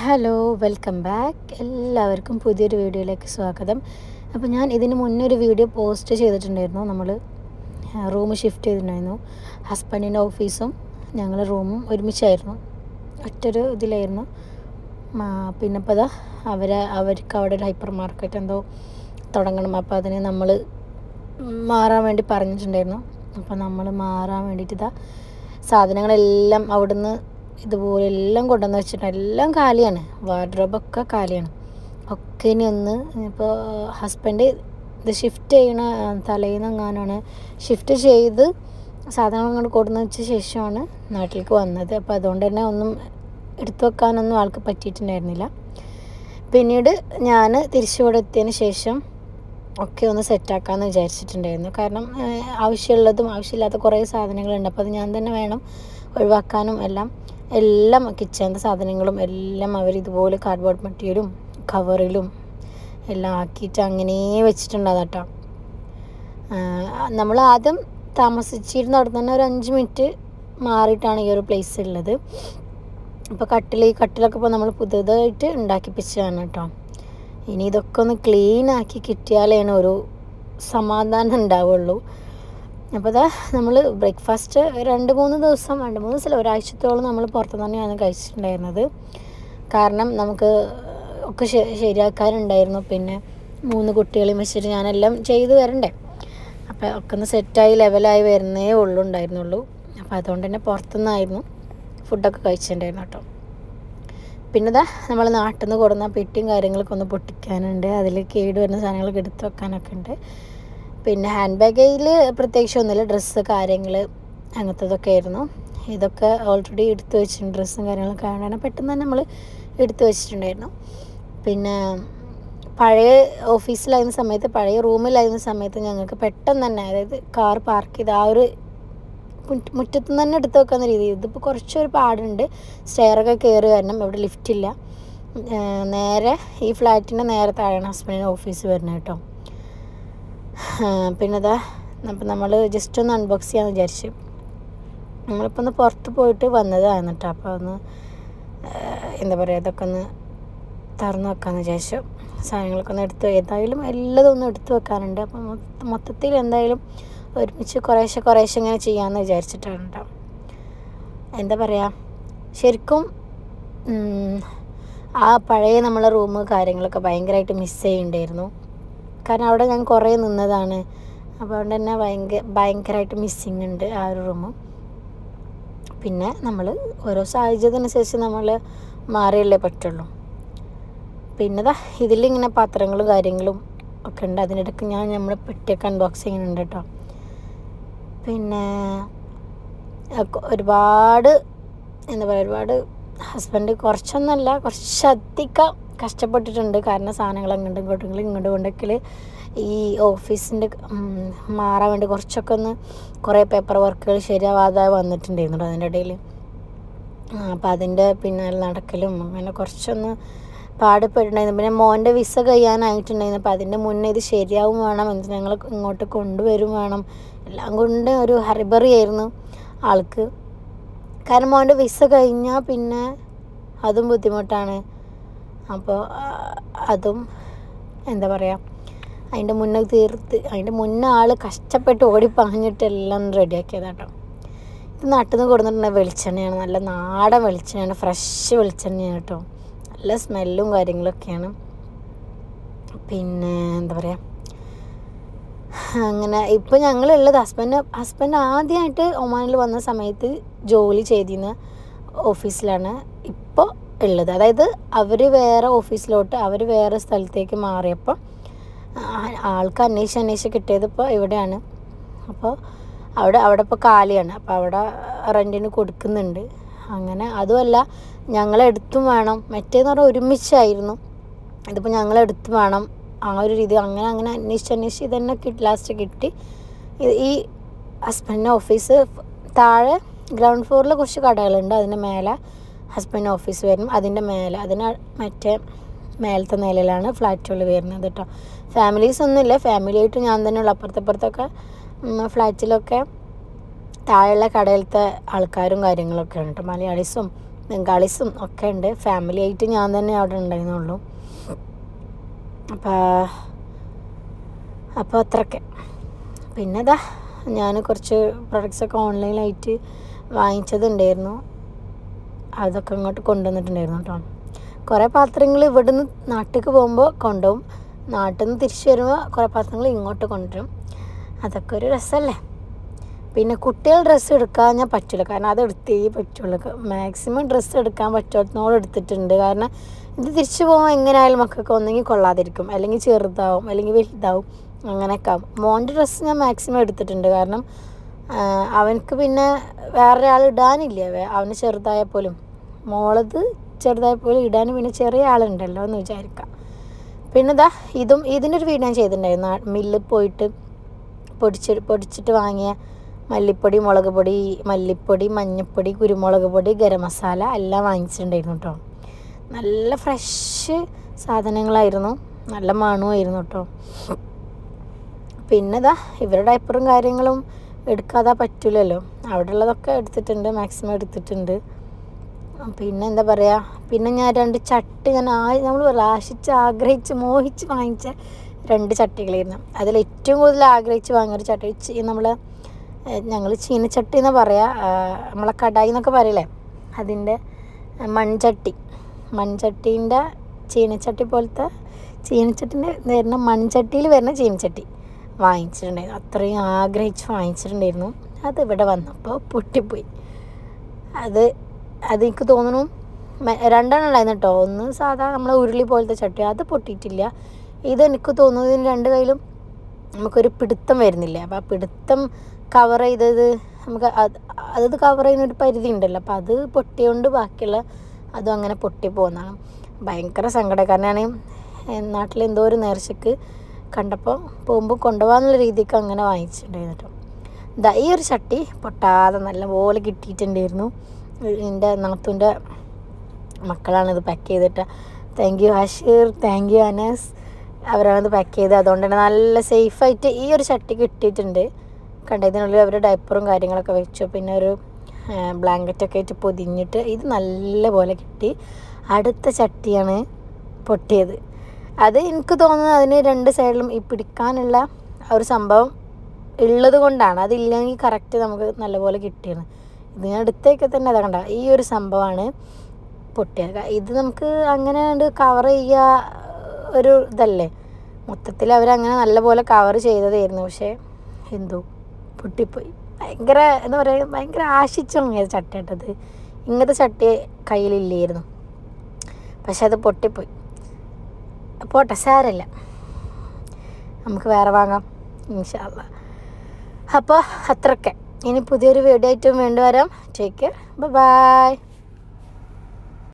Hello welcome back എല്ലാവർക്കും പുതിയൊരു വീഡിയോയിലേക്ക് സ്വാഗതം. അപ്പോൾ ഞാൻ ഇതിന് മുന്നേ ഒരു വീഡിയോ പോസ്റ്റ് ചെയ്തിട്ടുണ്ടായിരുന്നു. നമ്മൾ റൂം ഷിഫ്റ്റ് ചെയ്തിട്ടുണ്ടായിരുന്നു. ഹസ്ബൻഡിന്റെ ഓഫീസും ഞങ്ങൾ റൂമും ഒരുമിച്ചായിരുന്നു. ഒറ്റൊരു ഇതിലായിരുന്നു. പിന്നെ ഇപ്പോൾ അതാ അവരെ അവർക്ക് അവിടെ ഒരു ഹൈപ്പർ മാർക്കറ്റ് എന്തോ തുടങ്ങണം. അപ്പോൾ അതിന് നമ്മൾ മാറാൻ വേണ്ടി പറഞ്ഞിട്ടുണ്ടായിരുന്നു. അപ്പോൾ നമ്മൾ മാറാൻ വേണ്ടിയിട്ട് ഇതാ സാധനങ്ങളെല്ലാം അവിടുന്ന് ഇതുപോലെ എല്ലാം കൊണ്ടുവന്ന് വെച്ചിട്ടുണ്ട്. എല്ലാം കാലിയാണ്. വാർഡ്രോബൊക്കെ കാലിയാണ്. ഒക്കെ ഇനി ഒന്ന് ഇപ്പോൾ ഹസ്ബൻഡ് ഇത് ഷിഫ്റ്റ് ചെയ്യണ തലേന്ന് എങ്ങാനാണ് ഷിഫ്റ്റ് ചെയ്ത് സാധനങ്ങൾ അങ്ങോട്ട് കൊണ്ടുവന്ന് വെച്ച ശേഷമാണ് നാട്ടിലേക്ക് വന്നത്. അപ്പോൾ അതുകൊണ്ട് തന്നെ ഒന്നും എടുത്തു വെക്കാനൊന്നും ആൾക്ക് പറ്റിയിട്ടുണ്ടായിരുന്നില്ല. പിന്നീട് ഞാൻ തിരിച്ചുവിടെ എത്തിയതിന് ശേഷം ഒക്കെ ഒന്ന് സെറ്റാക്കാമെന്ന് വിചാരിച്ചിട്ടുണ്ടായിരുന്നു. കാരണം ആവശ്യമുള്ളതും ആവശ്യമില്ലാത്ത കുറേ സാധനങ്ങളുണ്ട്. അപ്പോൾ അത് ഞാൻ തന്നെ വേണം ഒഴിവാക്കാനും എല്ലാം. എല്ലാം കിച്ചണിന്റെ സാധനങ്ങളും എല്ലാം അവർ ഇതുപോലെ കാർഡ്ബോർഡ് മെറ്റീരിയലും കവറിലും എല്ലാം ആക്കിയിട്ട് അങ്ങനെ വെച്ചിട്ടുണ്ടാകും നമ്മൾ ആദ്യം താമസിച്ചിരുന്ന അവിടെ തന്നെ ഒരു അഞ്ച് മിനിറ്റ് മാറിയിട്ടാണ് ഈ ഒരു പ്ലേസ് ഉള്ളത്. അപ്പോൾ കട്ടിൽ ഈ കട്ടിലൊക്കെ ഇപ്പോൾ നമ്മൾ പുതുതായിട്ട് ഉണ്ടാക്കിപ്പിച്ചതാണ് കേട്ടോ. ഇനി ഇതൊക്കെ ഒന്ന് ക്ലീൻ ആക്കി ഒരു സമാധാനം ഉണ്ടാവുള്ളൂ. അപ്പോൾ ഇതാ നമ്മൾ ബ്രേക്ക്ഫാസ്റ്റ് രണ്ട് മൂന്ന് ദിവസം രണ്ട് മൂന്ന് ദിവസം ഒരാഴ്ചത്തോളം നമ്മൾ പുറത്തു തന്നെയാണ് കഴിച്ചിട്ടുണ്ടായിരുന്നത്. കാരണം നമുക്ക് ഒക്കെ ശരിയാക്കാനുണ്ടായിരുന്നു. പിന്നെ മൂന്ന് കുട്ടികളെയും വെച്ചിട്ട് ഞാനെല്ലാം ചെയ്ത് വരണ്ടേ അപ്പോൾ ഒക്കെ ഒന്ന് സെറ്റായി ലെവലായി വരുന്നേ ഉള്ളൂ ഉണ്ടായിരുന്നുള്ളൂ. അപ്പോൾ അതുകൊണ്ട് തന്നെ പുറത്തുനിന്നായിരുന്നു ഫുഡൊക്കെ കഴിച്ചിട്ടുണ്ടായിരുന്നു കേട്ടോ. പിന്നെ ഇതാ നമ്മൾ നാട്ടിൽ നിന്ന് കൊടുന്ന പെട്ടിയും കാര്യങ്ങളൊക്കെ ഒന്ന് പൊട്ടിക്കാനുണ്ട്. അതിൽ കേട് വരുന്ന സാധനങ്ങളൊക്കെ എടുത്ത് വെക്കാനൊക്കെ ഉണ്ട്. പിന്നെ ഹാൻഡ് ബാഗിൽ പ്രത്യേകിച്ച് ഒന്നുമില്ല. ഡ്രസ്സ് കാര്യങ്ങൾ അങ്ങനത്തതൊക്കെ ആയിരുന്നു ഇതൊക്കെ ഓൾറെഡി എടുത്തു വെച്ചിട്ടുണ്ട്. ഡ്രസ്സും കാര്യങ്ങളൊക്കെ കാണാൻ പെട്ടെന്ന് തന്നെ നമ്മൾ എടുത്തു വെച്ചിട്ടുണ്ടായിരുന്നു. പിന്നെ പഴയ ഓഫീസിലായിരുന്ന സമയത്ത് പഴയ റൂമിലായിരുന്ന സമയത്ത് ഞങ്ങൾക്ക് പെട്ടെന്ന് തന്നെ അതായത് കാർ പാർക്ക് ചെയ്ത് ആ ഒരു മുറ്റത്ത് നിന്ന് തന്നെ എടുത്ത് വെക്കുന്ന രീതി. ഇതിപ്പോൾ കുറച്ചൊരു പാടുണ്ട്. സ്റ്റെയറൊക്കെ കയറി വരണം. ഇവിടെ ലിഫ്റ്റില്ല നേരെ ഈ ഫ്ലാറ്റിന്റെ നേരെ താഴെയാണ് ഹസ്ബൻഡിന്റെ ഓഫീസ് വരുന്നത് കേട്ടോ. പിന്നെ ഇതാ അപ്പം നമ്മൾ ജസ്റ്റ് ഒന്ന് അൺബോക്സ് ചെയ്യാമെന്ന് വിചാരിച്ചു. നമ്മളിപ്പോൾ ഒന്ന് പുറത്ത് പോയിട്ട് വന്നതാണ് കേട്ടോ അപ്പോൾ ഒന്ന് എന്താ പറയുക ഇതൊക്കെ ഒന്ന് തുറന്ന് വെക്കാമെന്ന് വിചാരിച്ചു. സാധനങ്ങളൊക്കെ ഒന്ന് എടുത്ത് ഏതായാലും എല്ലാം ഒന്ന് എടുത്ത് വെക്കാനുണ്ട്. അപ്പം മൊത്തത്തിൽ എന്തായാലും ഒരുമിച്ച് കുറേശ്ശെ കുറേശ്ശെ ഇങ്ങനെ ചെയ്യാമെന്ന് വിചാരിച്ചിട്ടാണ് കേട്ടോ എന്താ പറയുക ശരിക്കും ആ പഴയ നമ്മളെ റൂം കാര്യങ്ങളൊക്കെ ഭയങ്കരമായിട്ട് മിസ് ചെയ്യുന്നുണ്ടായിരുന്നു കാരണം അവിടെ ഞാൻ കുറേ നിന്നതാണ്. അപ്പോൾ അതുകൊണ്ട് തന്നെ ഭയങ്കര ഭയങ്കരമായിട്ട് മിസ്സിങ് ഉണ്ട് ആ ഒരു റൂം പിന്നെ നമ്മൾ ഓരോ സാഹചര്യത്തിനനുസരിച്ച് നമ്മൾ മാറിയല്ലേ പറ്റുള്ളൂ. പിന്നെ ദാ ഇതിലിങ്ങനെ പാത്രങ്ങളും കാര്യങ്ങളും ഒക്കെ ഉണ്ട്. അതിനിടയ്ക്ക് ഞാൻ നമ്മുടെ പെട്ടിയൊക്കെ അൺബോക്സ് ചെയ്യുന്നുണ്ട് കേട്ടോ. പിന്നെ ഒരുപാട് എന്താ പറയുക ഒരുപാട് ഹസ്ബൻഡ് കുറച്ചൊന്നല്ല കുറച്ചധികം കഷ്ടപ്പെട്ടിട്ടുണ്ട്. കാരണം സാധനങ്ങൾ അങ്ങോട്ടും ഇങ്ങോട്ടും ഇങ്ങോട്ട് കൊണ്ടെങ്കിൽ ഈ ഓഫീസിന്റെ മാറാൻ വേണ്ടി കുറച്ചൊക്കെ ഒന്ന് കുറേ പേപ്പർ വർക്കുകൾ ശരിയാവാതെ വന്നിട്ടുണ്ടായിരുന്നു അതിന്റെ ഇടയിൽ അപ്പം അതിന്റെ പിന്നാലെ നടക്കലും അങ്ങനെ കുറച്ചൊന്ന് പാടുപെട്ടിട്ടുണ്ടായിരുന്നു. പിന്നെ മോന്റെ വിസ കഴിയാനായിട്ടുണ്ടായിരുന്നു. അപ്പം അതിന്റെ മുന്നേ ഇത് ശരിയാവും വേണം എന്ത് ഞങ്ങൾ ഇങ്ങോട്ട് കൊണ്ടുവരും വേണം. എല്ലാം കൊണ്ട് ഒരു ഹറിബറി ആയിരുന്നു ആൾക്ക്. കാരണം മോന്റെ വിസ കഴിഞ്ഞാൽ പിന്നെ അതും ബുദ്ധിമുട്ടാണ്. അപ്പോൾ അതും എന്താ പറയുക അതിന്റെ മുന്നേ തീർത്ത് അതിന്റെ മുന്നേ ആൾ കഷ്ടപ്പെട്ട് ഓടിപ്പാഞ്ഞിട്ട് എല്ലാം റെഡിയാക്കിയതാട്ടോ. ഇത് നാട്ടിൽ നിന്ന് കൊടുത്തിട്ടുള്ള വെളിച്ചെണ്ണയാണ് നല്ല നാടൻ വെളിച്ചെണ്ണയാണ് ഫ്രഷ് വെളിച്ചെണ്ണയാണ് കേട്ടോ. നല്ല സ്മെല്ലും കാര്യങ്ങളൊക്കെയാണ്. പിന്നെ എന്താ പറയുക അങ്ങനെ ഇപ്പം ഞങ്ങളുള്ളത് ഹസ്ബൻഡ് ഹസ്ബൻഡ് ആദ്യമായിട്ട് ഒമാനിൽ വന്ന സമയത്ത് ജോലി ചെയ്തിരുന്ന ഓഫീസിലാണ്. ഇപ്പോൾ ഉള്ളത്. അതായത് അവർ വേറെ ഓഫീസിലോട്ട് അവർ വേറെ സ്ഥലത്തേക്ക് മാറിയപ്പോൾ ആൾക്ക് അന്വേഷിച്ച് അന്വേഷിച്ച് കിട്ടിയത് ഇപ്പോൾ ഇവിടെയാണ്. അപ്പോൾ അവിടെ അവിടെ ഇപ്പോൾ കാലിയാണ്. അപ്പോൾ അവിടെ റെന്റിന് കൊടുക്കുന്നുണ്ട്. അങ്ങനെ അതുമല്ല ഞങ്ങളെടുത്തും വേണം. മറ്റേന്ന് പറഞ്ഞാൽ ഒരുമിച്ചായിരുന്നു. ഇതിപ്പോൾ ഞങ്ങളെടുത്തും വേണം. ആ ഒരു രീതി. അങ്ങനെ അങ്ങനെ അന്വേഷിച്ച് അന്വേഷിച്ച് ഇതന്നെ കിട്ടി ലാസ്റ്റ് കിട്ടി. ഈ ഹസ്ബൻഡിന്റെ ഓഫീസ് താഴെ ഗ്രൗണ്ട് ഫ്ലോറിൽ കുറച്ച് കടകളുണ്ട്. അതിന്റെ മേലെ ഹസ്ബൻഡ് ഓഫീസ് വരും അതിന്റെ മേലെ അതിന് മറ്റേ മേലത്തെ നിലയിലാണ് ഫ്ലാറ്റുകൾ വരുന്നത് കേട്ടോ ഫാമിലീസ് ഒന്നുമില്ല ഫാമിലി ആയിട്ട് ഞാൻ തന്നെ ഉള്ളു. അപ്പുറത്തപ്പുറത്തൊക്കെ ഫ്ലാറ്റിലൊക്കെ താഴെയുള്ള കടയിലത്തെ ആൾക്കാരും കാര്യങ്ങളൊക്കെ കേട്ടോ മലയാളീസും ബംഗാളീസും ഒക്കെ ഉണ്ട്. ഫാമിലി ആയിട്ട് ഞാൻ തന്നെ അവിടെ ഉണ്ടായിരുന്നുള്ളൂ. അപ്പോൾ അപ്പോൾ അത്രയൊക്കെ പിന്നെ ഇതാ ഞാൻ കുറച്ച് പ്രൊഡക്ട്സൊക്കെ ഓൺലൈനായിട്ട് വാങ്ങിച്ചതുണ്ടായിരുന്നു. അതൊക്കെ ഇങ്ങോട്ട് കൊണ്ടുവന്നിട്ടുണ്ടായിരുന്നു കേട്ടോ. കുറേ പാത്രങ്ങൾ ഇവിടുന്ന് നാട്ടിലേക്ക് പോകുമ്പോൾ കൊണ്ടുപോകും. നാട്ടിൽ നിന്ന് തിരിച്ചു വരുമ്പോൾ കുറേ പാത്രങ്ങൾ ഇങ്ങോട്ട് കൊണ്ടുവരും. അതൊക്കെ ഒരു രസമല്ലേ? പിന്നെ കുട്ടികൾ ഡ്രസ്സ് എടുക്കാൻ ഞാൻ പറ്റില്ല കാരണം അത് എടുത്തേ പറ്റുള്ളൂ. മാക്സിമം ഡ്രസ്സ് എടുക്കാൻ പറ്റുന്നോളം എടുത്തിട്ടുണ്ട്. കാരണം ഇത് തിരിച്ചു പോകുമ്പോൾ എങ്ങനെയായാലും മക്കൾക്ക് ഒന്നെങ്കിൽ കൊള്ളാതിരിക്കും. അല്ലെങ്കിൽ ചെറുതാവും അല്ലെങ്കിൽ വലുതാവും. അങ്ങനെയൊക്കെ ആവും. മോന്റെ ഡ്രസ്സ് ഞാൻ മാക്സിമം എടുത്തിട്ടുണ്ട്. കാരണം അവനക്ക് പിന്നെ വേറൊരാൾ ഇടാനില്ല? വേ- അവന് ചെറുതായ പോലും മോളത് ചെറുതായ പോലും ഇടാൻ പിന്നെ ചെറിയ ആളുണ്ടല്ലോ എന്ന് വിചാരിക്കാം. പിന്നെ ഇതാ ഇതും ഇതിനൊരു വീട് ഞാൻ ചെയ്തിട്ടുണ്ടായിരുന്നു. മില്ലിൽ പോയിട്ട് പൊടിച്ച് പൊടിച്ചിട്ട് വാങ്ങിയ മല്ലിപ്പൊടി മുളക് പൊടി മല്ലിപ്പൊടി മഞ്ഞൾപ്പൊടി കുരുമുളക് പൊടി ഗരം മസാല എല്ലാം വാങ്ങിച്ചിട്ടുണ്ടായിരുന്നു കേട്ടോ നല്ല ഫ്രഷ് സാധനങ്ങളായിരുന്നു. നല്ല മണമായിരുന്നു കേട്ടോ പിന്നെ ഇതാ ഇവരുടെ ഡയപ്പറും കാര്യങ്ങളും എടുക്കാതെ പറ്റില്ലല്ലോ അവിടെ ഉള്ളതൊക്കെ എടുത്തിട്ടുണ്ട് മാക്സിമം എടുത്തിട്ടുണ്ട്. പിന്നെ എന്താ പറയുക പിന്നെ ഞാൻ രണ്ട് ചട്ടി ഞാൻ ആ നമ്മൾ ആശിച്ച് ആഗ്രഹിച്ച് മോഹിച്ച് വാങ്ങിച്ച രണ്ട് ചട്ടികളായിരുന്നു. അതിൽ ഏറ്റവും കൂടുതൽ ആഗ്രഹിച്ച് വാങ്ങിയൊരു ചട്ടി നമ്മൾ ഞങ്ങൾ ചീനച്ചട്ടി എന്ന് പറയാ നമ്മളെ കടായി എന്നൊക്കെ പറയില്ലേ? അതിന്റെ മൺചട്ടി. മൺചട്ടീന്റെ ചീനച്ചട്ടി പോലത്തെ ചീനച്ചട്ടിന്റെ വരുന്ന മൺചട്ടിയിൽ വരുന്ന ചീനച്ചട്ടി. വാങ്ങിച്ചിട്ടുണ്ടായിരുന്നു. അത്രയും ആഗ്രഹിച്ച് വാങ്ങിച്ചിട്ടുണ്ടായിരുന്നു. അത് ഇവിടെ വന്നപ്പോൾ പൊട്ടിപ്പോയി. അത് അതെനിക്ക് തോന്നുന്നു രണ്ടെണ്ണം ഉണ്ടായിരുന്നു കേട്ടോ. ഒന്ന് സാധാ നമ്മളെ ഉരുളി പോലത്തെ ചട്ടി അത് പൊട്ടിയിട്ടില്ല. ഇതെനിക്ക് തോന്നുന്നതിന് രണ്ട് കയ്യിലും നമുക്കൊരു പിടുത്തം വരുന്നില്ല? അപ്പോൾ ആ പിടുത്തം കവർ ചെയ്തത് നമുക്ക് അത് അത് കവർ ചെയ്യുന്ന ഒരു പരിധി ഉണ്ടല്ലോ. അപ്പോൾ അത് പൊട്ടിയോണ്ട് ബാക്കിയുള്ള അതും അങ്ങനെ പൊട്ടി പോകുന്നതാണ് ഭയങ്കര സങ്കടം കാരണം നാട്ടിലെന്തോ നാട്ടിൽ എന്തോ ഒരു നേർച്ചയ്ക്ക് കണ്ടപ്പോൾ പോകുമ്പോൾ കൊണ്ടുപോകാന്നുള്ള രീതിക്ക് അങ്ങനെ വാങ്ങിച്ചിട്ടുണ്ടായിരുന്നു ദാ ഈ ഒരു ചട്ടി പൊട്ടാതെ നല്ലപോലെ കിട്ടിയിട്ടുണ്ടായിരുന്നു. എന്റെ നാത്തൂന്റെ മക്കളാണിത് പാക്ക് ചെയ്തിട്ട്. Thank you Hasheer thank you Anas അവരാണിത് pack ചെയ്ത് അതുകൊണ്ട് തന്നെ നല്ല സേഫായിട്ട് ഈ ഒരു ചട്ടി കിട്ടിയിട്ടുണ്ട്. കണ്ട ഇതിനുള്ളിൽ അവർ ഡയപ്പറും കാര്യങ്ങളൊക്കെ വെച്ചു. പിന്നെ ഒരു ബ്ലാങ്കറ്റൊക്കെ ആയിട്ട് പൊതിഞ്ഞിട്ട് ഇത് നല്ല പോലെ കിട്ടി. അടുത്ത ചട്ടിയാണ് പൊട്ടിയത്. അത് എനിക്ക് തോന്നുന്നത് അതിന് രണ്ട് സൈഡിലും ഈ പിടിക്കാനുള്ള ഒരു സംഭവം ഉള്ളത് കൊണ്ടാണ്. അതില്ലെങ്കിൽ കറക്റ്റ് നമുക്ക് നല്ലപോലെ കിട്ടിയത് ഇതിനടുത്തേക്ക് തന്നെ അതാ കണ്ട ഈ ഒരു സംഭവമാണ് പൊട്ടിയത്. ഇത് നമുക്ക് അങ്ങനെ കവർ ചെയ്യുക ഒരു ഇതല്ലേ? മൊത്തത്തിൽ അവരങ്ങനെ നല്ലപോലെ കവർ ചെയ്തതായിരുന്നു. പക്ഷേ എന്തോ പൊട്ടിപ്പോയി. ഭയങ്കര എന്താ പറയുക ഭയങ്കര ആശിച്ചു വാങ്ങിയത് ചട്ടിയിട്ടത്. ഇങ്ങനത്തെ ചട്ടി കയ്യിലില്ലായിരുന്നു. പക്ഷെ അത് പൊട്ടിപ്പോയി. പോട്ടെ സാരമില്ല. നമുക്ക് വേറെ വാങ്ങാം ഇൻഷാല്ല അപ്പോൾ അത്രയ്ക്ക് ഇനി പുതിയൊരു വീഡിയോ ആയിട്ടും വീണ്ടും വരാം. Take by